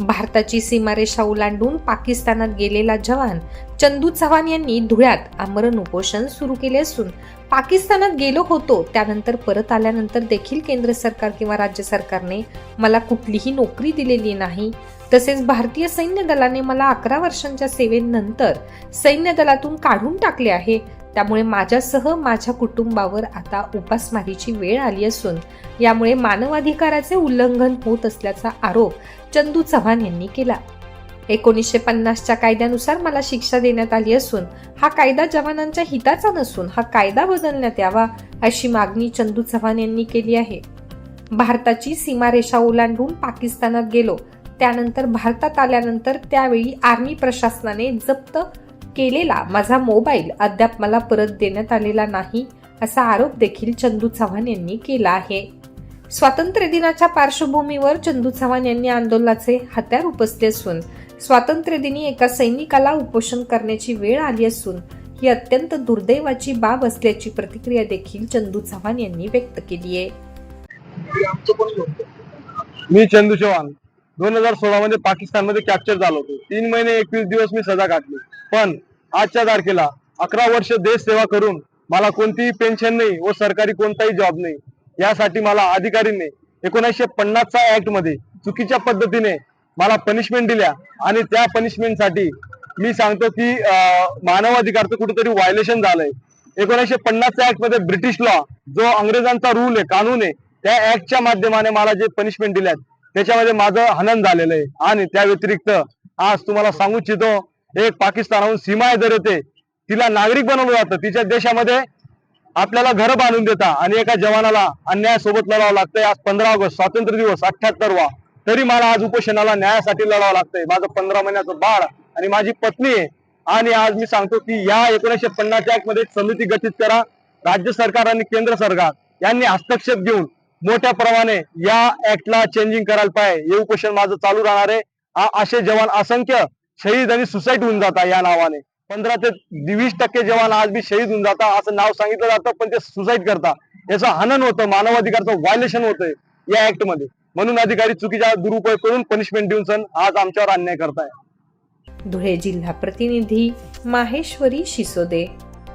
भारताची सीमारेषा ओलांडून पाकिस्तानात गेलेला जवान चंदू चव्हाण यांनी धुळ्यात आमरण उपोषण सुरू केले असून पाकिस्तानात गेलो होतो त्यानंतर परत आल्यानंतर देखील केंद्र सरकार किंवा राज्य सरकारने मला कुठलीही नोकरी दिलेली नाही. तसेच भारतीय सैन्य दलाने मला अकरा वर्षांच्या सेवेनंतर सैन्य दलातून काढून टाकले आहे. त्यामुळे माझ्यासह माझ्या कुटुंबावर आता उपासमारीची वेळ आली असून यामुळे मानवाधिकाराचे उल्लंघन होत असल्याचा आरोप चंदू चव्हाण यांनी केला. एकोणीसशे पन्नासच्या कायद्यानुसार मला शिक्षा देण्यात आली असून हा कायदा जवानांच्या हिताचा नसून हा कायदा बदलण्यात यावा अशी मागणी चंदू चव्हाण यांनी केली आहे. भारताची सीमारेषा ओलांडून पाकिस्तानात गेलो. त्यानंतर भारतात आल्यानंतर त्यावेळी आर्मी प्रशासनाने जप्त केलेला माझा मोबाईल अद्याप मला परत देण्यात आलेला नाही असा आरोप देखील चंदू चव्हाण यांनी केला आहे. स्वातंत्र्य दिनाच्या पार्श्वभूमीवर चंदू चव्हाण यांनी आंदोलनाचे हत्यार उपसले असून स्वातंत्र्य दिनी एका सैनिकाला उपोषण करण्याची वेळ आली असून ही अत्यंत दुर्दैवाची बाब असल्याची प्रतिक्रिया देखील चंदू चव्हाण यांनी व्यक्त केली आहे. मी चंदू चव्हाण. दोन हजार सोळा मध्ये पाकिस्तानमध्ये कॅप्चर झालो होतो. तीन महिने एकवीस दिवस मी सजा काढली पण आजच्या तारखेला अकरा वर्ष देश सेवा करून मला कोणतीही पेन्शन नाही व सरकारी कोणताही जॉब नाही. यासाठी मला अधिकारीने एकोणीसशे पन्नासचा ऍक्टमध्ये चुकीच्या पद्धतीने मला पनिशमेंट दिल्या आणि त्या पनिशमेंटसाठी मी सांगतो की मानवाधिकारचं कुठेतरी व्हायलेशन झालंय. एकोणीसशे पन्नासच्या ऍक्टमध्ये ब्रिटिश लॉ जो अंग्रेजांचा रूल आहे कानून आहे त्या ऍक्टच्या माध्यमाने मला जे पनिशमेंट दिल्यात त्याच्यामध्ये माझं हनन झालेलं आहे. आणि त्या व्यतिरिक्त आज तुम्हाला सांगू इच्छितो एक पाकिस्तानाहून सीमा जर येते तिला नागरिक बनवलं जातं. तिच्या देशामध्ये आपल्याला घर बांधून देता आणि एका जवानाला अन्यायासोबत लढावं लागतंय. आज पंधरा ऑगस्ट स्वातंत्र्य दिवस अठ्याहत्तरवा तरी मला आज उपोषणाला न्यायासाठी लढावं लागतंय. माझं पंधरा महिन्याचं बाळ आणि माझी पत्नी आहे. आणि आज मी सांगतो की या एकोणीसशे पन्नास ऍक्टमध्ये समिती गठीत करा. राज्य सरकार आणि केंद्र सरकार यांनी हस्तक्षेप घेऊन मोठ्या प्रमाणे या ऍक्टला चेंजिंग करायला पाहिजे हे उपोषण माझं चालू राहणार आहे. असे जवान असंख्य शहीद आणि सुसाईड होऊन जातात या नावाने. पंधरा ते वीस टक्के जवान आज बी शहीद होऊन जातात. असं नाव सांगितलं जातं पण ते सुसाईड करतात. याचं हनन होतं मानवाधिकारचं व्हायलेशन होतंय या ऍक्टमध्ये. म्हणून अधिकारी चुकीचा दुरुपयोग करून पनिशमेंट देऊन सण आज आमच्यावर अन्याय करताय. धुळे जिल्हा प्रतिनिधी माहेश्वरी शिसोदे.